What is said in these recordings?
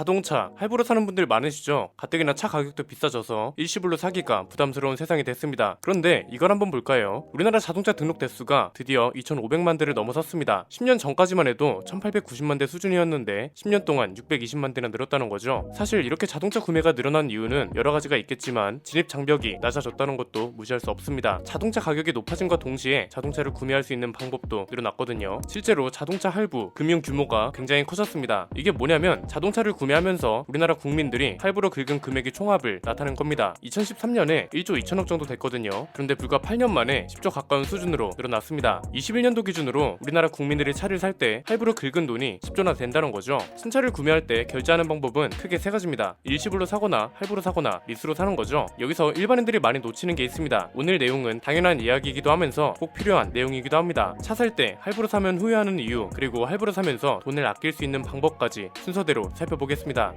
자동차 할부로 사는 분들 많으시죠? 가뜩이나 차 가격도 비싸져서 일시불로 사기가 부담스러운 세상이 됐습니다. 그런데 이걸 한번 볼까요? 우리나라 자동차 등록 대수가 드디어 2,500만 대를 넘어섰습니다. 10년 전까지만 해도 1,890만 대 수준이었는데 10년 동안 620만 대나 늘었다는 거죠. 사실 이렇게 자동차 구매가 늘어난 이유는 여러 가지가 있겠지만 진입 장벽이 낮아졌다는 것도 무시할 수 없습니다. 자동차 가격이 높아진과 동시에 자동차를 구매할 수 있는 방법도 늘어났거든요. 실제로 자동차 할부, 금융 규모가 굉장히 커졌습니다. 이게 뭐냐면 자동차를 구매 하면서 우리나라 국민들이 할부로 긁은 금액의 총합을 나타낸 겁니다. 2013년에 1조 2천억 정도 됐거든요. 그런데 불과 8년 만에 10조 가까운 수준으로 늘어났습니다. 21년도 기준으로 우리나라 국민들이 차를 살 때 할부로 긁은 돈이 10조나 된다는 거죠. 신차를 구매할 때 결제하는 방법은 크게 세 가지입니다. 일시불로 사거나 할부로 사거나 리스로 사는 거죠. 여기서 일반인들이 많이 놓치는 게 있습니다. 오늘 내용은 당연한 이야기이기도 하면서 꼭 필요한 내용이기도 합니다. 차 살 때 할부로 사면 후회하는 이유 그리고 할부로 사면서 돈을 아낄 수 있는 방법까지 순서대로 살펴보겠습니다. 하겠습니다.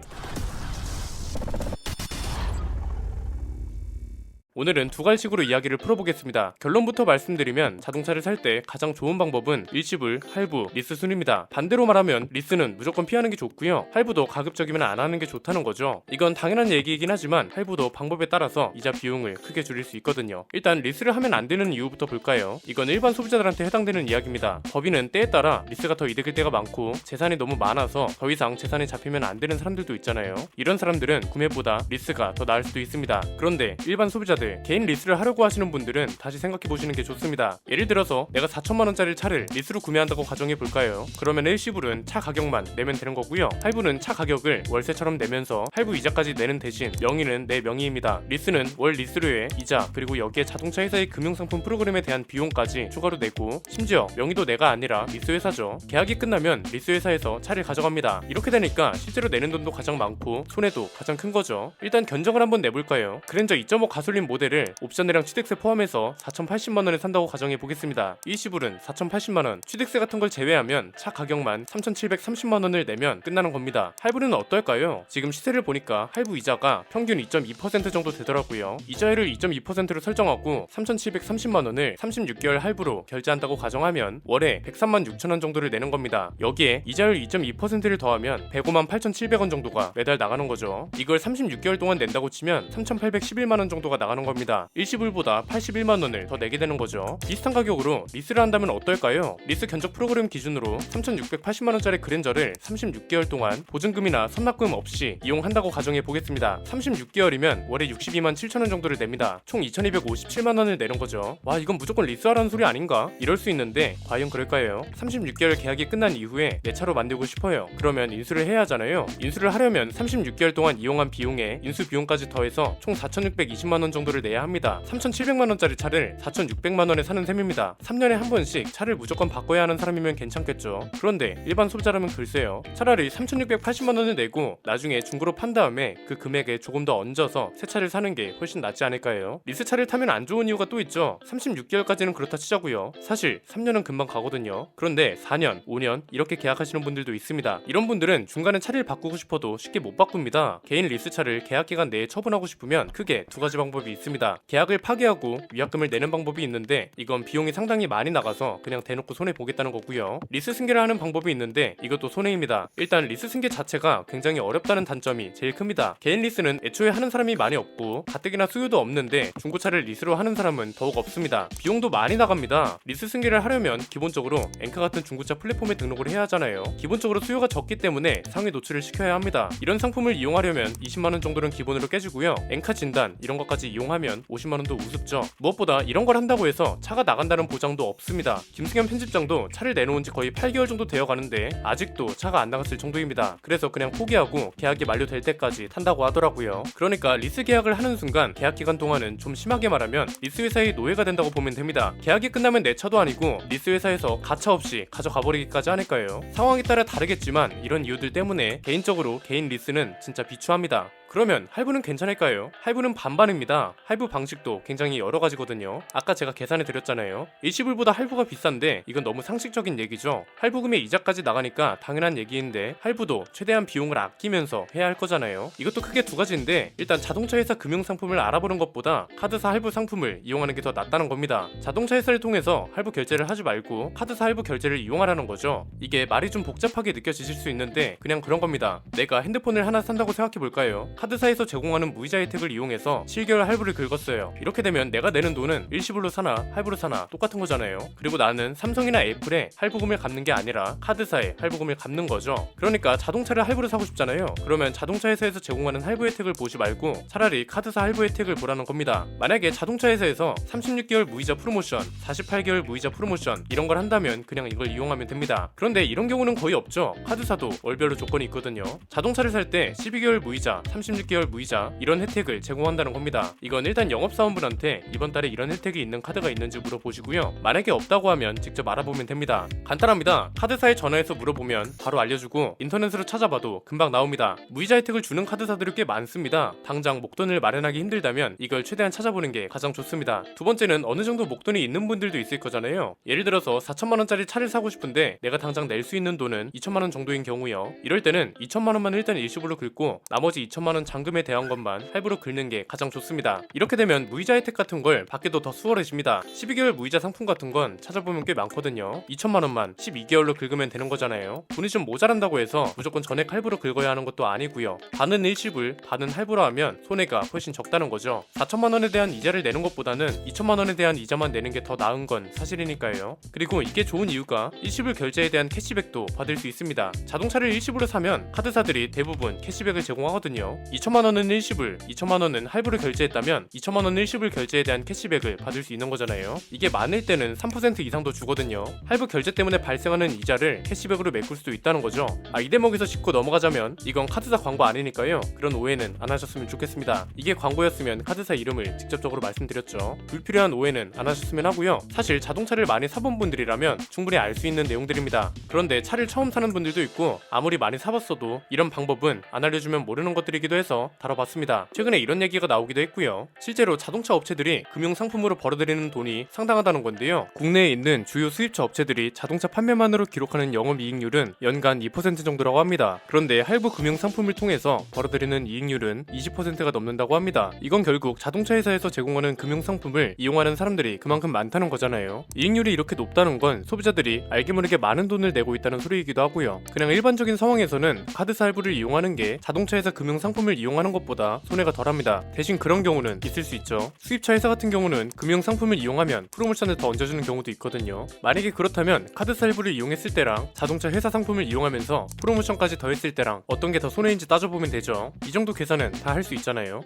오늘은 두 갈식으로 이야기를 풀어보겠습니다. 결론부터 말씀드리면 자동차를 살 때 가장 좋은 방법은 일시불, 할부, 리스 순입니다. 반대로 말하면 리스는 무조건 피하는 게 좋고요. 할부도 가급적이면 안 하는 게 좋다는 거죠. 이건 당연한 얘기이긴 하지만 할부도 방법에 따라서 이자 비용을 크게 줄일 수 있거든요. 일단 리스를 하면 안 되는 이유부터 볼까요? 이건 일반 소비자들한테 해당되는 이야기입니다. 법인은 때에 따라 리스가 더 이득일 때가 많고 재산이 너무 많아서 더 이상 재산이 잡히면 안 되는 사람들도 있잖아요. 이런 사람들은 구매보다 리스가 더 나을 수도 있습니다. 그런데 일반 소비자들 개인 리스를 하려고 하시는 분들은 다시 생각해 보시는 게 좋습니다. 예를 들어서 내가 4천만 원짜리 차를 리스로 구매한다고 가정해 볼까요? 그러면 일시불은 차 가격만 내면 되는 거고요. 할부는 차 가격을 월세처럼 내면서 할부 이자까지 내는 대신 명의는 내 명의입니다. 리스는 월 리스료에 이자 그리고 여기에 자동차 회사의 금융상품 프로그램에 대한 비용까지 추가로 내고 심지어 명의도 내가 아니라 리스 회사죠. 계약이 끝나면 리스 회사에서 차를 가져갑니다. 이렇게 되니까 실제로 내는 돈도 가장 많고 손해도 가장 큰 거죠. 일단 견적을 한번 내볼까요? 그랜저 2.5 가솔린 모델을 옵션이랑 취득세 포함해서 4,080만 원에 산다고 가정해 보겠습니다. 일시불은 4,080만 원, 취득세 같은 걸 제외하면 차 가격만 3,730만 원을 내면 끝나는 겁니다. 할부는 어떨까요? 지금 시세를 보니까 할부 이자가 평균 2.2% 정도 되더라고요. 이자율을 2.2%로 설정하고 3,730만 원을 36개월 할부로 결제한다고 가정하면 월에 103만 6천 원 정도를 내는 겁니다. 여기에 이자율 2.2%를 더하면 105만 8,700원 정도가 매달 나가는 거죠. 이걸 36개월 동안 낸다고 치면 3,811만 원 정도가 나가는 겁니다. 일시불보다 81만 원을 더 내게 되는 거죠. 비슷한 가격으로 리스를 한다면 어떨까요? 리스 견적 프로그램 기준으로 3,680만 원짜리 그랜저를 36개월 동안 보증금이나 선납금 없이 이용한다고 가정해 보겠습니다. 36개월이면 월에 62만 7천 원 정도를 냅니다. 총 2,257만 원을 내는 거죠. 와 이건 무조건 리스하라는 소리 아닌가? 이럴 수 있는데 과연 그럴까요? 36개월 계약이 끝난 이후에 내 차로 만들고 싶어요. 그러면 인수를 해야 하잖아요. 인수를 하려면 36개월 동안 이용한 비용에 인수 비용까지 더해서 총 4,620만 원 정도 를 내야 합니다. 3,700만 원짜리 차를 4,600만 원에 사는 셈입니다. 3년에 한 번씩 차를 무조건 바꿔야 하는 사람이면 괜찮겠죠. 그런데 일반 소비자라면 글쎄요. 차라리 3,680만 원을 내고 나중에 중고로 판 다음에 그 금액에 조금 더 얹어서 새 차를 사는 게 훨씬 낫지 않을까요? 리스 차를 타면 안 좋은 이유가 또 있죠. 36개월까지는 그렇다 치자고요. 사실 3년은 금방 가거든요. 그런데 4년, 5년 이렇게 계약하시는 분들도 있습니다. 이런 분들은 중간에 차를 바꾸고 싶어도 쉽게 못 바꿉니다. 개인 리스 차를 계약 기간 내에 처분하고 싶으면 크게 두 가지 방법이 있습니다. 계약을 파기하고 위약금을 내는 방법이 있는데 이건 비용이 상당히 많이 나가서 그냥 대놓고 손해 보겠다는 거고요. 리스 승계를 하는 방법이 있는데 이것도 손해입니다. 일단 리스 승계 자체가 굉장히 어렵다는 단점이 제일 큽니다. 개인 리스는 애초에 하는 사람이 많이 없고 가뜩이나 수요도 없는데 중고차를 리스로 하는 사람은 더욱 없습니다. 비용도 많이 나갑니다. 리스 승계를 하려면 기본적으로 엔카 같은 중고차 플랫폼에 등록을 해야 하잖아요. 기본적으로 수요가 적기 때문에 상위 노출을 시켜야 합니다. 이런 상품을 이용하려면 20만 원 정도는 기본으로 깨지고요. 엔카 진단 이런 것까지 이용 하면 50만 원도 우습죠. 무엇보다 이런 걸 한다고 해서 차가 나간다는 보장도 없습니다. 김승현 편집장도 차를 내놓은 지 거의 8개월 정도 되어 가는데 아직도 차가 안 나갔을 정도입니다. 그래서 그냥 포기하고 계약이 만료될 때까지 탄다고 하더라고요. 그러니까 리스 계약을 하는 순간 계약 기간 동안은 좀 심하게 말하면 리스 회사의 노예가 된다고 보면 됩니다. 계약이 끝나면 내 차도 아니고 리스 회사에서 가차 없이 가져가 버리기까지 하니까요. 상황에 따라 다르겠지만 이런 이유들 때문에 개인적으로 개인 리스는 진짜 비추합니다. 그러면 할부는 괜찮을까요? 할부는 반반입니다. 할부 방식도 굉장히 여러 가지거든요. 아까 제가 계산해 드렸잖아요. 일시불보다 할부가 비싼데 이건 너무 상식적인 얘기죠. 할부금에 이자까지 나가니까 당연한 얘기인데 할부도 최대한 비용을 아끼면서 해야 할 거잖아요. 이것도 크게 두 가지인데 일단 자동차 회사 금융 상품을 알아보는 것보다 카드사 할부 상품을 이용하는 게 더 낫다는 겁니다. 자동차 회사를 통해서 할부 결제를 하지 말고 카드사 할부 결제를 이용하라는 거죠. 이게 말이 좀 복잡하게 느껴지실 수 있는데 그냥 그런 겁니다. 내가 핸드폰을 하나 산다고 생각해 볼까요? 카드사에서 제공하는 무이자 혜택을 이용해서 7개월 할부를 긁었어요. 이렇게 되면 내가 내는 돈은 일시불로 사나 할부로 사나 똑같은 거잖아요. 그리고 나는 삼성이나 애플에 할부금을 갚는 게 아니라 카드사에 할부금을 갚는 거죠. 그러니까 자동차를 할부로 사고 싶잖아요. 그러면 자동차 회사에서 제공하는 할부 혜택을 보지 말고 차라리 카드사 할부 혜택을 보라는 겁니다. 만약에 자동차 회사에서 36개월 무이자 프로모션, 48개월 무이자 프로모션 이런 걸 한다면 그냥 이걸 이용하면 됩니다. 그런데 이런 경우는 거의 없죠. 카드사도 월별로 조건이 있거든요. 자동차를 살 때 12개월 무이자, 36 개월 무이자 이런 혜택을 제공한다는 겁니다. 이건 일단 영업사원분한테 이번 달에 이런 혜택이 있는 카드가 있는지 물어보시고요. 만약에 없다고 하면 직접 알아보면 됩니다. 간단합니다. 카드사에 전화해서 물어보면 바로 알려주고 인터넷으로 찾아봐도 금방 나옵니다. 무이자 혜택을 주는 카드사들이 꽤 많습니다. 당장 목돈을 마련하기 힘들다면 이걸 최대한 찾아보는 게 가장 좋습니다. 두 번째는 어느 정도 목돈이 있는 분들도 있을 거잖아요. 예를 들어서 4천만 원짜리 차를 사고 싶은데 내가 당장 낼 수 있는 돈은 2천만 원 정도인 경우요. 이럴 때는 2천만 원만 일단 일시불로 긁고 나머지 2천만 원 잔금에 대한 것만 할부로 긁는 게 가장 좋습니다. 이렇게 되면 무이자 혜택 같은 걸 받기도 더 수월해집니다. 12개월 무이자 상품 같은 건 찾아보면 꽤 많거든요. 2천만 원만 12개월로 긁으면 되는 거잖아요. 돈이 좀 모자란다고 해서 무조건 전액 할부로 긁어야 하는 것도 아니고요. 반은 일시불, 반은 할부로 하면 손해가 훨씬 적다는 거죠. 4천만 원에 대한 이자를 내는 것보다는 2천만 원에 대한 이자만 내는 게 더 나은 건 사실이니까요. 그리고 이게 좋은 이유가 일시불 결제에 대한 캐시백도 받을 수 있습니다. 자동차를 일시불로 사면 카드사들이 대부분 캐시백을 제공하거든요. 2천만 원은 일시불, 2천만 원은 할부를 결제했다면 2천만 원 일시불 결제에 대한 캐시백을 받을 수 있는 거잖아요. 이게 많을 때는 3% 이상도 주거든요. 할부 결제 때문에 발생하는 이자를 캐시백으로 메꿀 수도 있다는 거죠. 아, 이 대목에서 짚고 넘어가자면 이건 카드사 광고 아니니까요. 그런 오해는 안 하셨으면 좋겠습니다. 이게 광고였으면 카드사 이름을 직접적으로 말씀드렸죠. 불필요한 오해는 안 하셨으면 하고요. 사실 자동차를 많이 사본 분들이라면 충분히 알 수 있는 내용들입니다. 그런데 차를 처음 사는 분들도 있고 아무리 많이 사봤어도 이런 방법은 안 알려주면 모르는 것들이기도 해서 다뤄봤습니다. 최근에 이런 얘기가 나오기도 했고요. 실제로 자동차 업체들이 금융 상품으로 벌어들이는 돈이 상당하다는 건데요. 국내에 있는 주요 수입차 업체들이 자동차 판매만으로 기록하는 영업이익률은 연간 2% 정도라고 합니다. 그런데 할부 금융 상품을 통해서 벌어들이는 이익률은 20%가 넘는다고 합니다. 이건 결국 자동차 회사에서 제공하는 금융 상품을 이용하는 사람들이 그만큼 많다는 거잖아요. 이익률이 이렇게 높다는 건 소비자들이 알게 모르게 많은 돈을 내고 있다는 소리이기도 하고요. 그냥 일반적인 상황에서는 카드사 할부를 이용하는 게 자동차 회사 금융 상품 을 이용하는 것보다 손해가 덜합니다. 대신 그런 경우는 있을 수 있죠. 수입차 회사 같은 경우는 금융 상품을 이용하면 프로모션을 더 얹어주는 경우도 있거든요. 만약에 그렇다면 카드사 할부를 이용했을 때랑 자동차 회사 상품을 이용하면서 프로모션까지 더했을 때랑 어떤 게 더 손해인지 따져보면 되죠. 이 정도 계산은 다 할 수 있잖아요.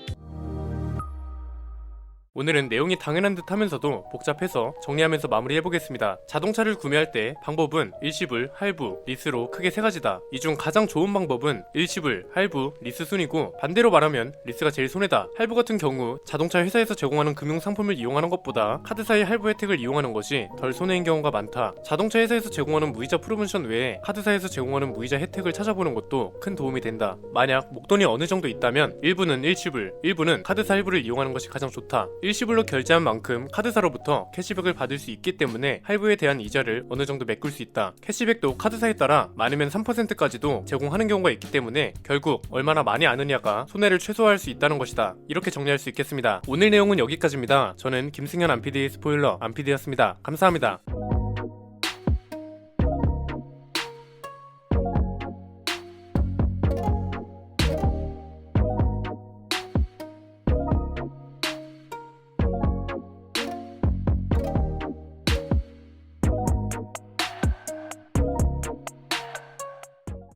오늘은 내용이 당연한 듯 하면서도 복잡해서 정리하면서 마무리해보겠습니다. 자동차를 구매할 때 방법은 일시불, 할부, 리스로 크게 세 가지다. 이 중 가장 좋은 방법은 일시불, 할부, 리스 순이고 반대로 말하면 리스가 제일 손해다. 할부 같은 경우 자동차 회사에서 제공하는 금융 상품을 이용하는 것보다 카드사의 할부 혜택을 이용하는 것이 덜 손해인 경우가 많다. 자동차 회사에서 제공하는 무이자 프로모션 외에 카드사에서 제공하는 무이자 혜택을 찾아보는 것도 큰 도움이 된다. 만약 목돈이 어느 정도 있다면 일부는 일시불, 일부는 카드사 할부를 이용하는 것이 가장 좋다. 일시불로 결제한 만큼 카드사로부터 캐시백을 받을 수 있기 때문에 할부에 대한 이자를 어느 정도 메꿀 수 있다. 캐시백도 카드사에 따라 많으면 3%까지도 제공하는 경우가 있기 때문에 결국 얼마나 많이 아느냐가 손해를 최소화할 수 있다는 것이다. 이렇게 정리할 수 있겠습니다. 오늘 내용은 여기까지입니다. 저는 김승현 안PD의 스포일러 안PD였습니다. 감사합니다.